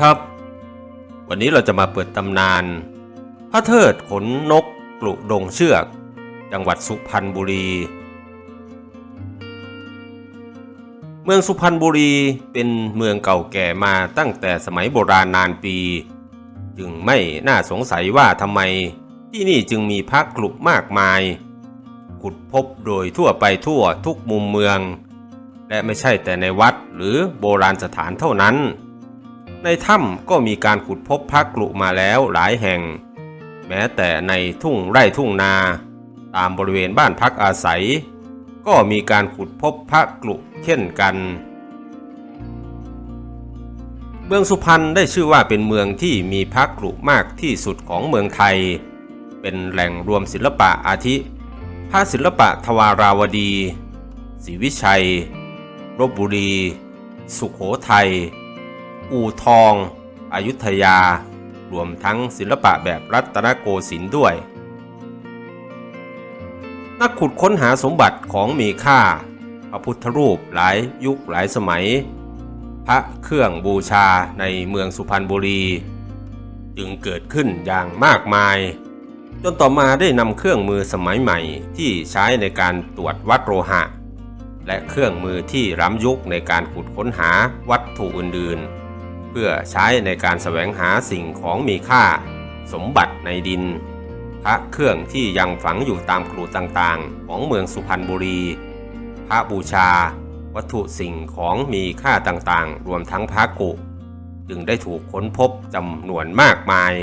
ครับ วันนี้เราจะมาเปิดตำนาน พระเทิดขนนกกลุดงเชือก จังหวัดสุพรรณบุรี เมืองสุพรรณบุรีเป็นเมืองเก่าแก่มาตั้งแต่สมัยโบราณนานปี จึงไม่น่าสงสัยว่าทำไมที่นี่จึงมีพระกลุมากมาย ขุดพบโดยทั่วไปทั่วทุกมุมเมือง และไม่ใช่แต่ในวัดหรือโบราณสถานเท่านั้น ในถ้ำก็มีการขุดพบพระกลุมาแล้วหลายแห่ง แม้แต่ในทุ่งไร่ทุ่งนา ตามบริเวณบ้านพักอาศัย ก็มีการขุดพบพระกลุเช่นกันเมืองสุพรรณได้ชื่อว่าเป็นเมืองที่มีพระกลุมากที่สุดของเมืองไทย เป็นแหล่งรวมศิลปะอาทิ พระศิลปะทวาราวดีศรีวิชัยลบบุรี สุขโขทัย อู่ทองอายุธยา รวมทั้งศิลปะแบบรัตนโกสินทร์ด้วย นักขุดค้นหาสมบัติของมีค่า พระพุทธรูปหลายยุคหลายสมัย พระเครื่องบูชาในเมืองสุพรรณบุรี จึงเกิดขึ้นอย่างมากมาย จนต่อมาได้นำเครื่องมือสมัยใหม่ที่ใช้ในการตรวจวัดโลหะและเครื่องมือที่ล้ำยุคในการขุดค้นหาวัตถุอื่นๆ เพื่อใช้ในการแสวงหาสิ่งของมีค่า สมบัติในดิน พระเครื่องที่ยังฝังอยู่ตามกรูต่างๆ ของเมืองสุพรรณบุรี พระบูชา วัตถุสิ่งของมีค่าต่างๆ รวมทั้งพระกุ จึงได้ถูกค้นพบจำนวนมากมาย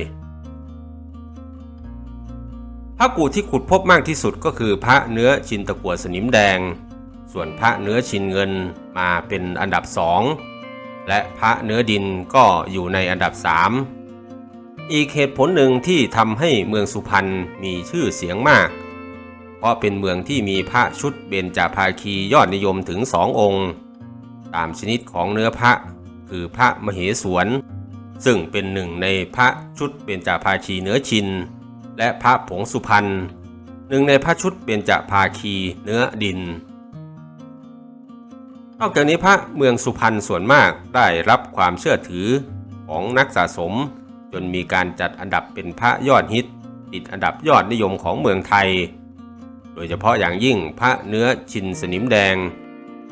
พระกูที่ขุดพบมากที่สุดก็คือพระเนื้อชินตะกัวสนิมแดง ส่วนพระเนื้อชินเงินมาเป็นอันดับสอง และพระเนื้อดินก็อยู่ในอันดับสามอีกเหตุผลหนึ่งที่ทำให้เมืองสุพรรณมีชื่อเสียงมาก เพราะเป็นเมืองที่มีพระชุดเบญจภาคียอดนิยมถึงสององค์ ตามชนิดของเนื้อพระคือพระมเหสวนซึ่งเป็นหนึ่งในพระชุดเบญจภาคีเนื้อชิน และพระผงสุพรรณหนึ่งในพระชุดเบญจภาคีเนื้อดิน นอกจากนี้พระเมืองสุพรรณส่วนมากได้รับความเชื่อถือของนักสะสม จนมีการจัดอันดับเป็นพระยอดฮิต ติดอันดับยอดนิยมของเมืองไทย โดยเฉพาะอย่างยิ่งพระเนื้อชินสนิมแดง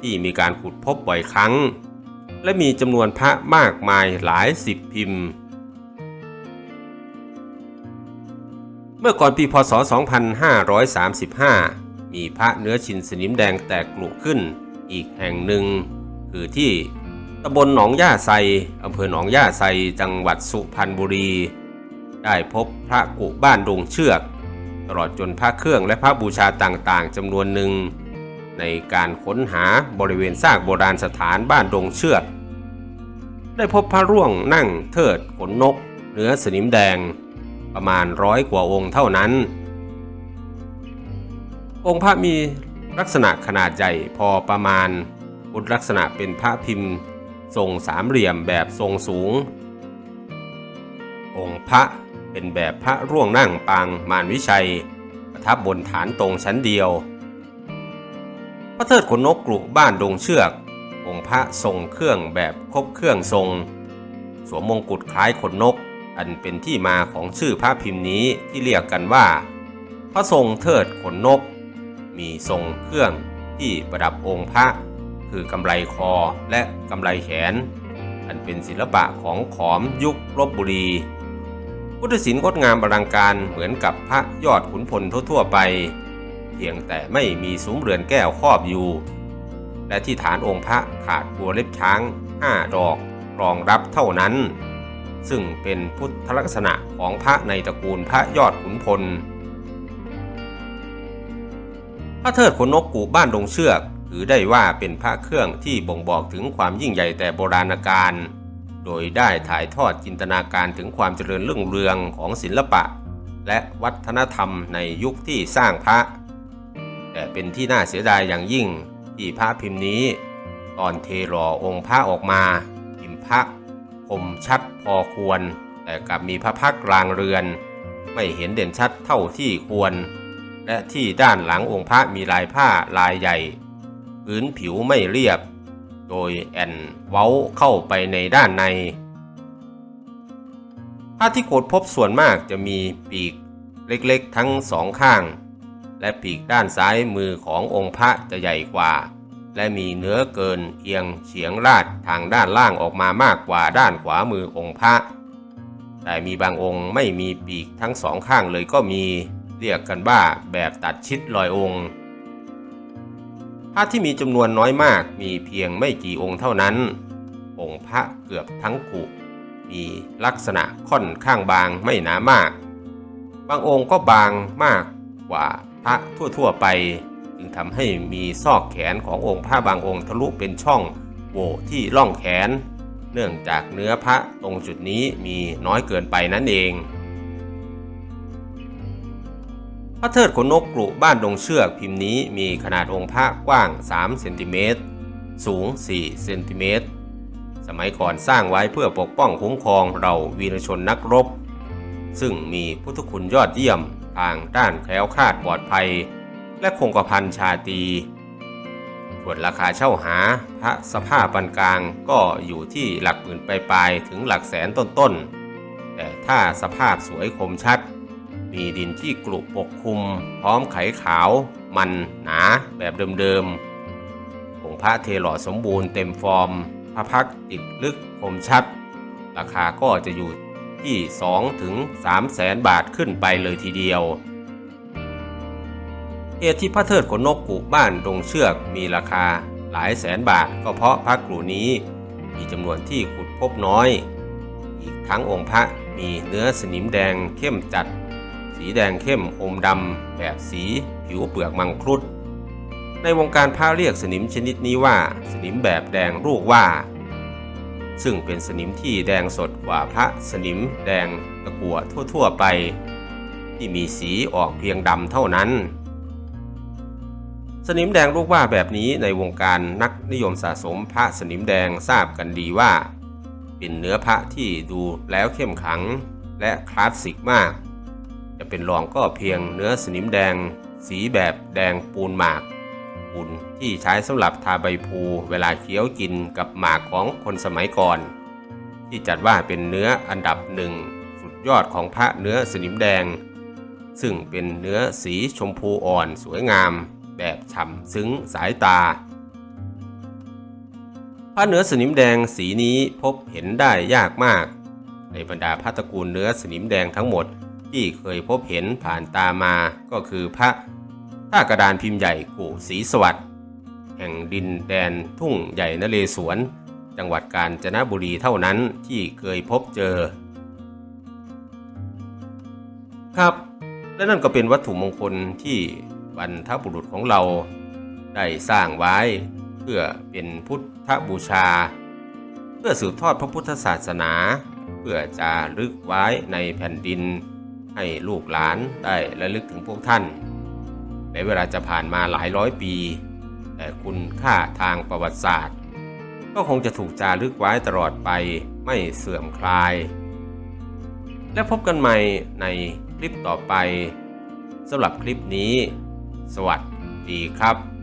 ที่มีการขุดพบบ่อยครั้ง และมีจำนวนพระมากมายหลายสิบพิมพ์ เมื่อก่อนปีพศ 2535 มีพระเนื้อชินสนิมแดงแตกกลุขึ้น อีกแห่งหนึ่ง คือที่ตำบลหนองย่าไซอำเภอหนองย่าไซจังหวัดสุพรรณบุรี ได้พบพระกุบ้านดงเชือก ตลอดจนพระเครื่องและพระบูชาต่างๆจำนวนหนึ่ง ในการค้นหาบริเวณซากโบราณสถานบ้านดงเชือก ได้พบพระร่วงนั่งเทิดขนนกเนื้อสนิมแดงประมาณร้อยกว่าองค์เท่านั้น องค์พระมี ลักษณะขนาดใหญ่พอประมาณบุตรลักษณะเป็นพระพิมพ์ ทรงสามเหลี่ยมแบบทรงสูง องค์พระเป็นแบบพระร่วงนั่งปางมารวิชัย ประทับบนฐานตรงชั้นเดียว พระเทิดขนนกกลุบ้านดงเชือก องค์พระทรงเครื่องแบบครบเครื่องทรง สวมมงกุฎคล้ายขนนก อันเป็นที่มาของชื่อพระพิมพ์นี้ที่เรียกกันว่า พระทรงเทิดขนนก มีทรงเครื่องที่ประดับองค์พระ คือกำไลคอและกำไลแขน อันเป็นศิลปะของขอมยุคลบบุรี พุทธศิลป์งดงามอลังการเหมือนกับพระยอดขุนพลทั่วๆไป เพียงแต่ไม่มีซุ้มเรือนแก้วครอบอยู่ และที่ฐานองค์พระขาดบัวเล็บช้างห้าดอกรองรับเท่านั้น ซึ่งเป็นพุทธลักษณะของพระในตระกูลพระยอดขุนพล พระเทิดขนนกกูบ้านดงเชือก ถือได้ว่าเป็นพระเครื่องที่บ่งบอกถึงความยิ่งใหญ่แต่โบราณกาลโดยได้ถ่ายทอดจินตนาการถึงความเจริญรุ่งเรืองของศิลปะ และวัฒนธรรมในยุคที่สร้างพระ แต่เป็นที่น่าเสียดายอย่างยิ่งที่พระพิมพ์นี้ ตอนเทหล่อองค์พระออกมา พิมพ์พระคมชัดพอควร แต่กลับมีพระพักตร์รางเรือน ไม่เห็นเด่นชัดเท่าที่ควร และที่ด้านหลังองค์พระมีลายผ้าลายใหญ่ พื้นผิวไม่เรียบ โดยแอนเว้าเข้าไปในด้านในพระที่โขดพบส่วนมากจะมีปีกเล็กๆทั้งสองข้าง และปีกด้านซ้ายมือขององค์พระจะใหญ่กว่า และมีเนื้อเกินเอียงเฉียงราดทางด้านล่างออกมามากกว่าด้านขวามือองค์พระ แต่มีบางองค์ไม่มีปีกทั้งสองข้างเลยก็มี เรียกกันว่าแบบตัดชิดลอยองค์ พระที่มีจำนวนน้อยมากมีเพียงไม่กี่องค์เท่านั้น องค์พระเกือบทั้งกุมีลักษณะค่อนข้างบางไม่หนามาก บางองค์ก็บางมากกว่าพระทั่วๆไป จึงทำให้มีซอกแขนขององค์พระบางองค์ทะลุเป็นช่องโหว่ที่ล่องแขน เนื่องจากเนื้อพระตรงจุดนี้มีน้อยเกินไปนั่นเอง ระเทิดขนนกกรุบ้านดงเชือกพิมพ์นี้มีขนาดองค์พระกว้าง 3 เซนติเมตร สูง 4 เซนติเมตร สมัยก่อนสร้างไว้เพื่อปกป้องคุ้มครองเราวีรชนนักรบ ซึ่งมีพุทธคุณยอดเยี่ยมทางด้านแคล้วคลาดปลอดภัย และคงกระพันชาตรีส่วนราคาเช่าหาพระสภาพปานกลางก็อยู่ที่หลักหมื่นปลายๆถึงหลักแสนต้นๆ แต่ถ้าสภาพสวยคมชัด มีดินที่กรุปกคลุม พร้อมไขขาว มันหนาแบบเดิมๆองค์พระเทหล่อสมบูรณ์เต็มฟอร์ม พระพักติดลึกคมชัด ราคาก็จะอยู่ที่2ถึง3แสนบาทขึ้นไปเลยทีเดียวเหตุที่พระเทิดขนนกกรุบ้านดงเชือกมีราคาหลายแสนบาทก็เพราะพระกรุนี้มีจำนวนที่ขุดพบน้อย อีกทั้งองค์พระมีเนื้อสนิมแดงเข้มจัด สีแดงเข้มอมดำแบบสีผิวเปลือกมังคุด ในวงการพระเรียกสนิมชนิดนี้ว่า สนิมแบบแดงลูกว่า ซึ่งเป็นสนิมที่แดงสดกว่าพระสนิมแดงตะกั่วทั่ว ๆ ไป ที่มีสีออกเพียงดำเท่านั้น สนิมแดงลูกว่าแบบนี้ในวงการนักนิยมสะสมพระสนิมแดงทราบกันดีว่า เป็นเนื้อพระที่ดูแล้วเข้มขังและคลาสสิกมาก จะเป็นรองก็เพียงเนื้อสนิมแดง สีแบบแดงปูนหมากปูนที่ใช้สำหรับทาใบพลูเวลาเคี้ยวกินกับหมากของคนสมัยก่อน ที่จัดว่าเป็นเนื้ออันดับหนึ่งสุดยอดของพระเนื้อสนิมแดง ซึ่งเป็นเนื้อสีชมพูอ่อนสวยงาม แบบฉ่ำซึ้งสายตาพระเนื้อสนิมแดงสีนี้พบเห็นได้ยากมาก ในบรรดาพระตระกูลเนื้อสนิมแดงทั้งหมด ที่เคยพบเห็นผ่านตามาก็คือพระท่ากระดานพิมพ์ใหญ่กู่ศรีสวัสดิ์แห่งดินแดนทุ่งใหญ่นเรศวร จังหวัดกาญจนบุรีเท่านั้นที่เคยพบเจอ ครับ และนั่นก็เป็นวัตถุมงคลที่บรรทบุรุษของเรา ได้สร้างไว้เพื่อเป็นพุทธบูชา เพื่อสืบทอดพระพุทธศาสนา เพื่อจะลึกไว้ในแผ่นดิน ให้ลูกหลานได้ระลึกถึงพวกท่านแม้เวลาจะผ่านมาหลายร้อยปี แต่คุณค่าทางประวัติศาสตร์ ก็คงจะถูกจารึกไว้ตลอดไปไม่เสื่อมคลาย และพบกันใหม่ในคลิปต่อไปสำหรับคลิปนี้ สวัสดีครับ